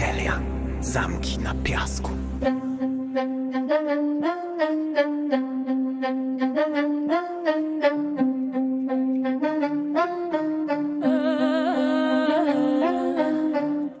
Ewangelia. Zamki na piasku.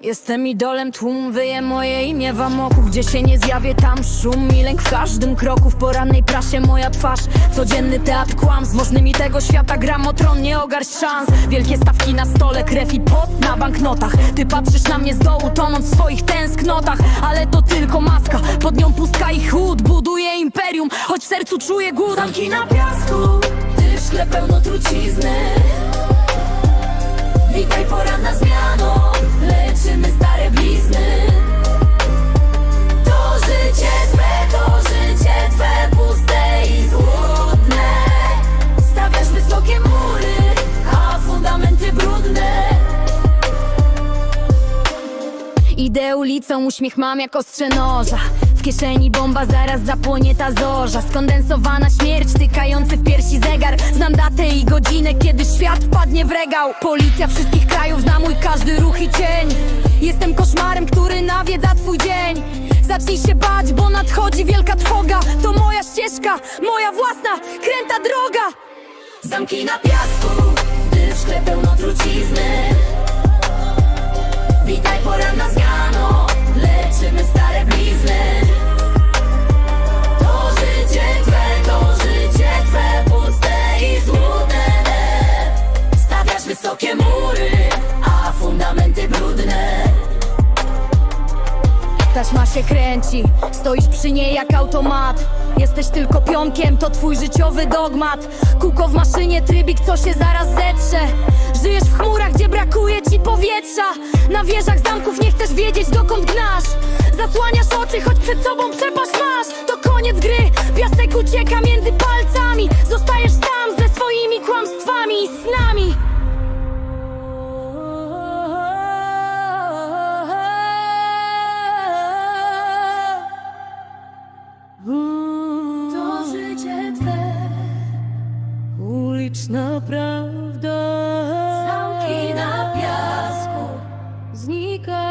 Jestem idolem, tłum wyje moje imię w amoku Gdzie się nie zjawię, tam szum i lęk w każdym kroku. W porannej prasie moja twarz, codzienny teatr kłamstw Możnymi tego świata gram o tron, nie ogarść szans. Wielkie stawki na stole, krew i pot na banknotach. Ty patrzysz na mnie z dołu, tonąc w swoich tęsknotach. Ale to tylko maska, pod nią pustka i chłód Buduję imperium, choć w sercu czuję głód. Zamki na piasku, ty w szkle pełno trucizny. Witaj poranna zmiano, leczymy stare Ulicą, uśmiech mam jak ostrze noża. W kieszeni bomba, zaraz zapłonie ta zorza. Skondensowana śmierć, tykający w piersi zegar. Znam datę i godzinę, kiedy świat wpadnie w regał. Policja wszystkich krajów zna mój każdy ruch i cień. Jestem koszmarem, który nawiedza twój dzień. Zacznij się bać, bo nadchodzi wielka trwoga. To moja ścieżka, moja własna, kręta droga. Zamki na piasku, gdy w szkle pełno trucizny wysokie mury, a fundamenty brudne. Taśma się kręci, stoisz przy niej jak automat. Jesteś tylko pionkiem, to twój życiowy dogmat. Kółko w maszynie, trybik, co się zaraz zetrze. Żyjesz w chmurach, gdzie brakuje ci powietrza. Na wieżach zamków nie chcesz wiedzieć dokąd gnasz. Zasłaniasz oczy, choć przed sobą przepaść masz. To koniec gry, piasek ucieka między Liczna prawda. Zamki na piasku. Znika